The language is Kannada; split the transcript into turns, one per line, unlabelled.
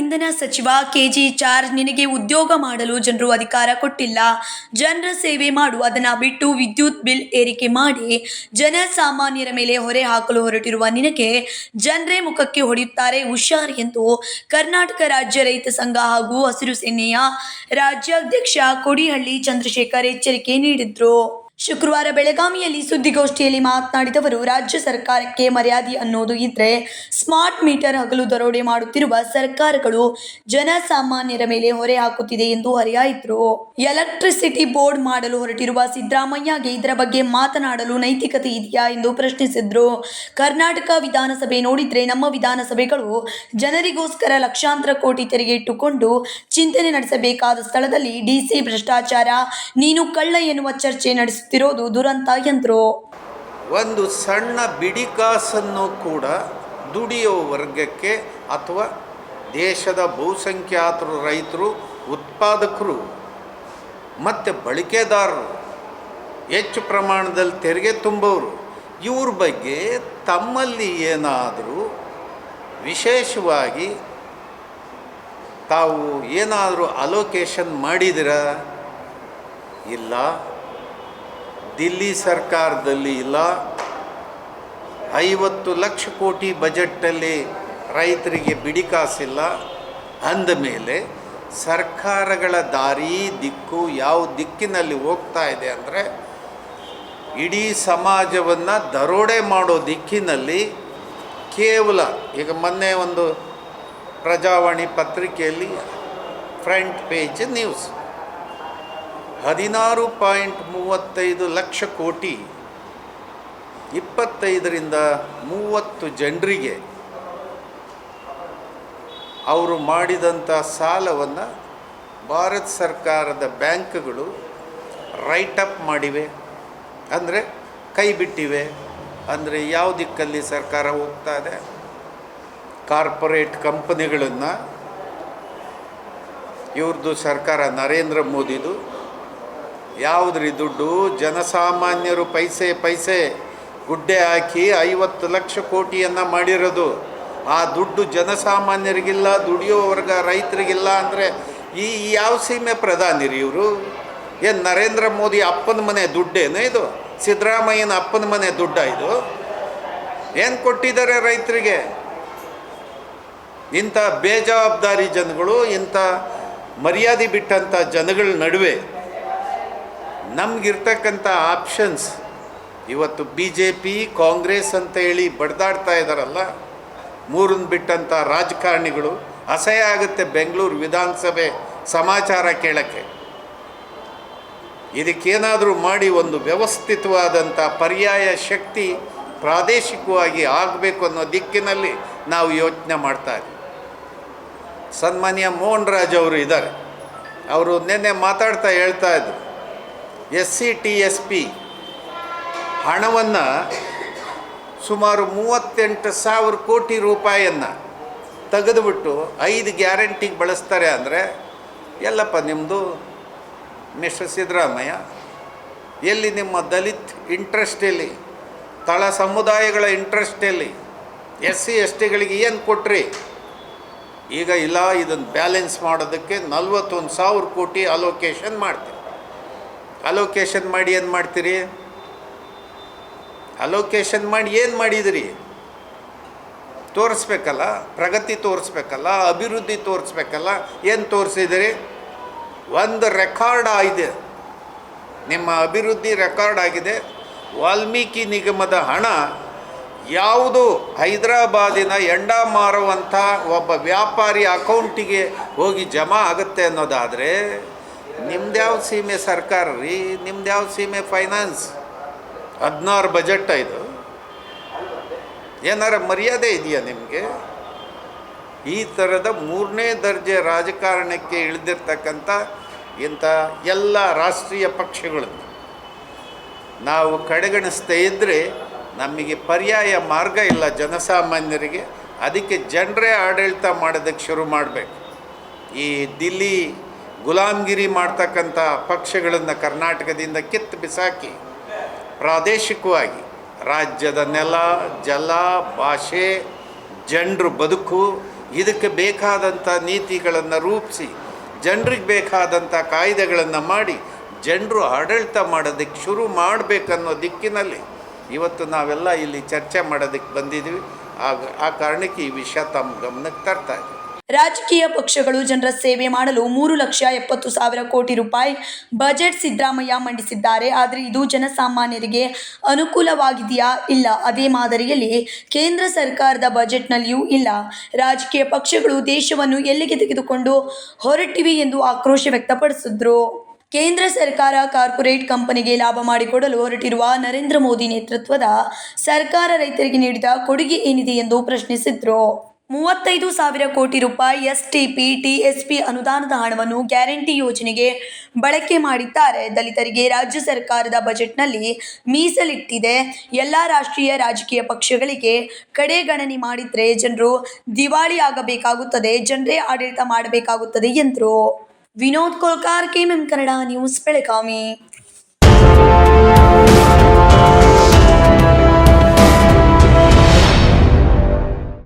ಇಂಧನ ಸಚಿವ ಕೆಜಿ ಚಾರ್ಜ್ ನಿನಗೆ ಉದ್ಯೋಗ ಮಾಡಲು ಜನರು ಅಧಿಕಾರ ಕೊಟ್ಟಿಲ್ಲ ಜನರ ಸೇವೆ ಮಾಡು ಅದನ್ನ ಬಿಟ್ಟು ವಿದ್ಯುತ್ ಬಿಲ್ ಏರಿಕೆ ಮಾಡಿ ಜನಸಾಮಾನ್ಯರ ಮೇಲೆ ಹೊರೆ ಹಾಕಲು ಹೊರಟಿರುವ ನಿನಗೆ ಜನರೇ ಮುಖಕ್ಕೆ ಹೊಡೆಯುತ್ತಾರೆ ಹುಷಾರ್ ಎಂದು ಕರ್ನಾಟಕ ರಾಜ್ಯ ರೈತ ಸಂಘ ಹಾಗೂ ಹಸಿರು ಸೇನೆಯ ರಾಜ್ಯಾಧ್ಯಕ್ಷ ಕೊಡಿಹಳ್ಳಿ ಚಂದ್ರಶೇಖರ್ ಎಚ್ಚರಿಕೆ ನೀಡಿದ್ರು ಶುಕ್ರವಾರ ಬೆಳಗಾವಿಯಲ್ಲಿ ಸುದ್ದಿಗೋಷ್ಠಿಯಲ್ಲಿ ಮಾತನಾಡಿದವರು ರಾಜ್ಯ ಸರ್ಕಾರಕ್ಕೆ ಮರ್ಯಾದೆ ಅನ್ನೋದು ಇದ್ರೆ ಸ್ಮಾರ್ಟ್ ಮೀಟರ್ ಹಗಲು ದರೋಡೆ ಮಾಡುತ್ತಿರುವ ಸರ್ಕಾರಗಳು ಜನಸಾಮಾನ್ಯರ ಮೇಲೆ ಹೊರೆ ಹಾಕುತ್ತಿದೆ ಎಂದು ಹರಿಯಾಯಿದ್ರು ಎಲೆಕ್ಟ್ರಿಸಿಟಿ ಬೋರ್ಡ್ ಮಾಡಲು ಹೊರಟಿರುವ ಸಿದ್ದರಾಮಯ್ಯಗೆ ಇದರ ಬಗ್ಗೆ ಮಾತನಾಡಲು ನೈತಿಕತೆ ಇದೆಯಾ ಎಂದು ಪ್ರಶ್ನಿಸಿದ್ರು ಕರ್ನಾಟಕ ವಿಧಾನಸಭೆ ನೋಡಿದ್ರೆ ನಮ್ಮ ವಿಧಾನಸಭೆಗಳು ಜನರಿಗೋಸ್ಕರ ಲಕ್ಷಾಂತರ ಕೋಟಿ ತೆರಿಗೆ ಇಟ್ಟುಕೊಂಡು ಚಿಂತನೆ ನಡೆಸಬೇಕಾದ ಸ್ಥಳದಲ್ಲಿ ಡಿಸಿ ಭ್ರಷ್ಟಾಚಾರ ನೀನು ಕಳ್ಳ ಎನ್ನುವ ಚರ್ಚೆ ನಡೆಸುತ್ತೆ ಎದುರಿಸ್ತಿರೋದು ದುರಂತ ಎಂದರು
ಒಂದು ಸಣ್ಣ ಬಿಡಿಕಾಸನ್ನು ಕೂಡ ದುಡಿಯೋ ವರ್ಗಕ್ಕೆ ಅಥವಾ ದೇಶದ ಬಹುಸಂಖ್ಯಾತರು ರೈತರು ಉತ್ಪಾದಕರು ಮತ್ತು ಬಳಕೆದಾರರು ಹೆಚ್ಚು ಪ್ರಮಾಣದಲ್ಲಿ ತೆರಿಗೆ ತುಂಬೋರು ಇವ್ರ ಬಗ್ಗೆ ತಮ್ಮಲ್ಲಿ ಏನಾದರೂ ವಿಶೇಷವಾಗಿ ತಾವು ಏನಾದರೂ ಅಲೋಕೇಶನ್ ಮಾಡಿದಿರ ಇಲ್ಲ ದಿಲ್ಲಿ ಸರ್ಕಾರದಲ್ಲಿ ಇಲ್ಲ ಐವತ್ತು ಲಕ್ಷ ಕೋಟಿ ಬಜೆಟ್ನಲ್ಲಿ ರೈತರಿಗೆ ಬಿಡಿ ಬಿಡಿಕಾಸಿಲ್ಲ ಅಂದಮೇಲೆ ಸರ್ಕಾರಗಳ ದಾರಿ ದಿಕ್ಕು ಯಾವ ದಿಕ್ಕಿನಲ್ಲಿ ಹೋಗ್ತಾ ಇದೆ ಅಂದರೆ ಇಡೀ ಸಮಾಜವನ್ನು ದರೋಡೆ ಮಾಡೋ ದಿಕ್ಕಿನಲ್ಲಿ ಕೇವಲ ಈಗ ಮೊನ್ನೆ ಒಂದು ಪ್ರಜಾವಾಣಿ ಪತ್ರಿಕೆಯಲ್ಲಿ ಫ್ರಂಟ್ ಪೇಜ್ ನ್ಯೂಸ್ ಹದಿನಾರು ಪಾಯಿಂಟ್ ಮೂವತ್ತೈದು ಲಕ್ಷ ಕೋಟಿ ಇಪ್ಪತ್ತೈದರಿಂದ ಮೂವತ್ತು ಜನರಿಗೆ ಅವರು ಮಾಡಿದಂಥ ಸಾಲವನ್ನು ಭಾರತ ಸರ್ಕಾರದ ಬ್ಯಾಂಕ್ಗಳು ರೈಟ್ ಅಪ್ ಮಾಡಿವೆ ಅಂದರೆ ಕೈ ಬಿಟ್ಟಿವೆ ಅಂದರೆ ಯಾವ ದಿಕ್ಕಲ್ಲಿ ಸರ್ಕಾರ ಹೋಗ್ತಾ ಇದೆ ಕಾರ್ಪೊರೇಟ್ ಕಂಪನಿಗಳನ್ನು ಇವ್ರದ್ದು ಸರ್ಕಾರ ನರೇಂದ್ರ ಮೋದಿದು ಯಾವುದ್ರಿ ದುಡ್ಡು ಜನಸಾಮಾನ್ಯರು ಪೈಸೆ ಪೈಸೆ ಗುಡ್ಡೆ ಹಾಕಿ ಐವತ್ತು ಲಕ್ಷ ಕೋಟಿಯನ್ನು ಮಾಡಿರೋದು ಆ ದುಡ್ಡು ಜನಸಾಮಾನ್ಯರಿಗಿಲ್ಲ ದುಡಿಯೋ ವರ್ಗ ರೈತರಿಗಿಲ್ಲ ಅಂದರೆ ಈ ಯಾವ ಸೀಮೆ ಪ್ರಧಾನಿರಿ ಇವರು ಏನು ನರೇಂದ್ರ ಮೋದಿ ಅಪ್ಪನ ಮನೆ ದುಡ್ಡೇನು ಇದು ಸಿದ್ದರಾಮಯ್ಯನ ಅಪ್ಪನ ಮನೆ ದುಡ್ಡ ಇದು ಏನು ಕೊಟ್ಟಿದ್ದಾರೆ ರೈತರಿಗೆ ಇಂಥ ಬೇಜವಾಬ್ದಾರಿ ಜನಗಳು ಇಂಥ ಮರ್ಯಾದೆ ಬಿಟ್ಟಂಥ ಜನಗಳ ನಡುವೆ ನಮಗಿರ್ತಕ್ಕಂಥ ಆಪ್ಷನ್ಸ್ ಇವತ್ತು ಬಿ ಜೆ ಪಿ ಕಾಂಗ್ರೆಸ್ ಅಂತ ಹೇಳಿ ಬಡ್ದಾಡ್ತಾ ಇದ್ದಾರಲ್ಲ ಮೂರನ್ನ ಬಿಟ್ಟಂಥ ರಾಜಕಾರಣಿಗಳು ಅಸಹ್ಯ ಆಗುತ್ತೆ ಬೆಂಗಳೂರು ವಿಧಾನಸಭೆ ಸಮಾಚಾರ ಕೇಳೋಕ್ಕೆ ಇದಕ್ಕೇನಾದರೂ ಮಾಡಿ ಒಂದು ವ್ಯವಸ್ಥಿತವಾದಂಥ ಪರ್ಯಾಯ ಶಕ್ತಿ ಪ್ರಾದೇಶಿಕವಾಗಿ ಆಗಬೇಕು ಅನ್ನೋ ದಿಕ್ಕಿನಲ್ಲಿ ನಾವು ಯೋಚನೆ ಮಾಡ್ತಾ ಇದ್ದೀವಿ ಸನ್ಮಾನ್ಯ ಮೋಹನ್ ರಾಜ್ ಅವರು ಇದ್ದಾರೆ ಅವರು ನಿನ್ನೆ ಮಾತಾಡ್ತಾ ಹೇಳ್ತಾ ಇದ್ರು S C T S P ಹಣವನ್ನು ಸುಮಾರು ಮೂವತ್ತೆಂಟು ಸಾವಿರ ಕೋಟಿ ರೂಪಾಯಿಯನ್ನು ತೆಗೆದುಬಿಟ್ಟು ಐದು ಗ್ಯಾರಂಟಿಗೆ ಬಳಸ್ತಾರೆ ಅಂದರೆ ಎಲ್ಲಪ್ಪ ನಿಮ್ಮದು ಮಿಸ್ಟರ್ ಸಿದ್ದರಾಮಯ್ಯ ಎಲ್ಲಿ ನಿಮ್ಮ ದಲಿತ್ ಇಂಟ್ರೆಸ್ಟ್ ತಳ ಸಮುದಾಯಗಳ ಇಂಟ್ರೆಸ್ಟ್ ಎಸ್ ಸಿ ಎಸ್ ಟಿಗಳಿಗೆ ಏನು ಕೊಟ್ರಿ ಈಗ ಇಲ್ಲ ಇದನ್ನು ಬ್ಯಾಲೆನ್ಸ್ ಮಾಡೋದಕ್ಕೆ ನಲ್ವತ್ತೊಂದು ಸಾವಿರ ಕೋಟಿ ಅಲೋಕೇಶನ್ ಮಾಡ್ತೀವಿ ಅಲೋಕೇಶನ್ ಮಾಡಿ ಏನು ಮಾಡ್ತೀರಿ ಅಲೋಕೇಶನ್ ಮಾಡಿ ಏನು ಮಾಡಿದಿರಿ ತೋರಿಸ್ಬೇಕಲ್ಲ ಪ್ರಗತಿ ತೋರಿಸ್ಬೇಕಲ್ಲ ಅಭಿವೃದ್ಧಿ ತೋರಿಸ್ಬೇಕಲ್ಲ ಏನು ತೋರಿಸಿದಿರಿ ಒಂದು ರೆಕಾರ್ಡ್ ಆಗಿದೆ ನಿಮ್ಮ ಅಭಿವೃದ್ಧಿ ರೆಕಾರ್ಡ್ ಆಗಿದೆ ವಾಲ್ಮೀಕಿ ನಿಗಮದ ಹಣ ಯಾವುದು ಹೈದರಾಬಾದಿನ ಎಂಡ ಮಾರುವಂಥ ಒಬ್ಬ ವ್ಯಾಪಾರಿ ಅಕೌಂಟಿಗೆ ಹೋಗಿ ಜಮಾ ಆಗುತ್ತೆ ಅನ್ನೋದಾದರೆ ಯಾವ ಸೀಮೆ ಸರ್ಕಾರ ರೀ ಯಾವ ಸೀಮೆ ಫೈನಾನ್ಸ್ ಹದಿನಾರು ಬಜೆಟ್ ಇದು ಏನಾರ ಮರ್ಯಾದೆ ಇದೆಯಾ ನಿಮಗೆ ಈ ಥರದ ಮೂರನೇ ದರ್ಜೆ ರಾಜಕಾರಣಕ್ಕೆ ಇಳಿದಿರ್ತಕ್ಕಂಥ ಇಂಥ ಎಲ್ಲ ರಾಷ್ಟ್ರೀಯ ಪಕ್ಷಗಳನ್ನು ನಾವು ಕಡೆಗಣಿಸ್ತಾ ಇದ್ದರೆ ನಮಗೆ ಪರ್ಯಾಯ ಮಾರ್ಗ ಇಲ್ಲ ಜನಸಾಮಾನ್ಯರಿಗೆ ಅದಕ್ಕೆ ಜನರೇ ಆಡಳಿತ ಮಾಡೋದಕ್ಕೆ ಶುರು ಮಾಡಬೇಕು ಈ ದಿಲ್ಲಿ ಗುಲಾಮ್ಗಿರಿ ಮಾಡ್ತಕ್ಕಂಥ ಪಕ್ಷಗಳನ್ನು ಕರ್ನಾಟಕದಿಂದ ಕಿತ್ತು ಬಿಸಾಕಿ ಪ್ರಾದೇಶಿಕವಾಗಿ ರಾಜ್ಯದ ನೆಲ ಜಲ ಭಾಷೆ ಜನರು ಬದುಕು ಇದಕ್ಕೆ ಬೇಕಾದಂಥ ನೀತಿಗಳನ್ನು ರೂಪಿಸಿ ಜನರಿಗೆ ಬೇಕಾದಂಥ ಕಾಯ್ದೆಗಳನ್ನು ಮಾಡಿ ಜನರು ಆಡಳಿತ ಮಾಡೋದಕ್ಕೆ ಶುರು ಮಾಡಬೇಕನ್ನೋ ದಿಕ್ಕಿನಲ್ಲಿ ಇವತ್ತು ನಾವೆಲ್ಲ ಇಲ್ಲಿ ಚರ್ಚೆ ಮಾಡೋದಕ್ಕೆ ಬಂದಿದ್ದೀವಿ ಆಗ ಆ ಕಾರಣಕ್ಕೆ ಈ ವಿಷಯ ತಮ್ಮ ಗಮನಕ್ಕೆ ತರ್ತಾ ಇದೆ
ರಾಜಕೀಯ ಪಕ್ಷಗಳು ಜನರ ಸೇವೆ ಮಾಡಲು ಮೂರು ಲಕ್ಷ ಎಪ್ಪತ್ತು ಸಾವಿರ ಕೋಟಿ ರೂಪಾಯಿ ಬಜೆಟ್ ಸಿದ್ದರಾಮಯ್ಯ ಮಂಡಿಸಿದ್ದಾರೆ ಆದರೆ ಇದು ಜನಸಾಮಾನ್ಯರಿಗೆ ಅನುಕೂಲವಾಗಿದೆಯಾ ಇಲ್ಲ ಅದೇ ಮಾದರಿಯಲ್ಲಿ ಕೇಂದ್ರ ಸರ್ಕಾರದ ಬಜೆಟ್ನಲ್ಲಿಯೂ ಇಲ್ಲ ರಾಜಕೀಯ ಪಕ್ಷಗಳು ದೇಶವನ್ನು ಎಲ್ಲಿಗೆ ತೆಗೆದುಕೊಂಡು ಹೊರಟಿವೆ ಎಂದು ಆಕ್ರೋಶ ವ್ಯಕ್ತಪಡಿಸಿದ್ರು ಕೇಂದ್ರ ಸರ್ಕಾರ ಕಾರ್ಪೊರೇಟ್ ಕಂಪನಿಗೆ ಲಾಭ ಮಾಡಿಕೊಡಲು ಹೊರಟಿರುವ ನರೇಂದ್ರ ಮೋದಿ ನೇತೃತ್ವದ ಸರ್ಕಾರ ರೈತರಿಗೆ ನೀಡಿದ ಕೊಡುಗೆ ಏನಿದೆ ಎಂದು ಪ್ರಶ್ನಿಸಿದ್ರು ಮೂವತ್ತೈದು ಸಾವಿರ ಕೋಟಿ ರೂಪಾಯಿ ಎಸ್ಟಿಪಿ ಟಿಎಸ್ಪಿ ಅನುದಾನದ ಹಣವನ್ನು ಗ್ಯಾರಂಟಿ ಯೋಜನೆಗೆ ಬಳಕೆ ಮಾಡಿದ್ದಾರೆ ದಲಿತರಿಗೆ ರಾಜ್ಯ ಸರ್ಕಾರದ ಬಜೆಟ್ನಲ್ಲಿ ಮೀಸಲಿಟ್ಟಿದೆ ಎಲ್ಲ ರಾಷ್ಟ್ರೀಯ ರಾಜಕೀಯ ಪಕ್ಷಗಳಿಗೆ ಕಡೆಗಣನೆ ಮಾಡಿದರೆ ಜನರು ದಿವಾಳಿ ಆಗಬೇಕಾಗುತ್ತದೆ ಜನರೇ ಆಡಳಿತ ಮಾಡಬೇಕಾಗುತ್ತದೆ ಎಂದರು ವಿನೋದ್ ಕೋಲ್ಕಾರ್ ಕೆಎಂಎಂ ಕನ್ನಡ ನ್ಯೂಸ್ ಬೆಳಗಾವಿ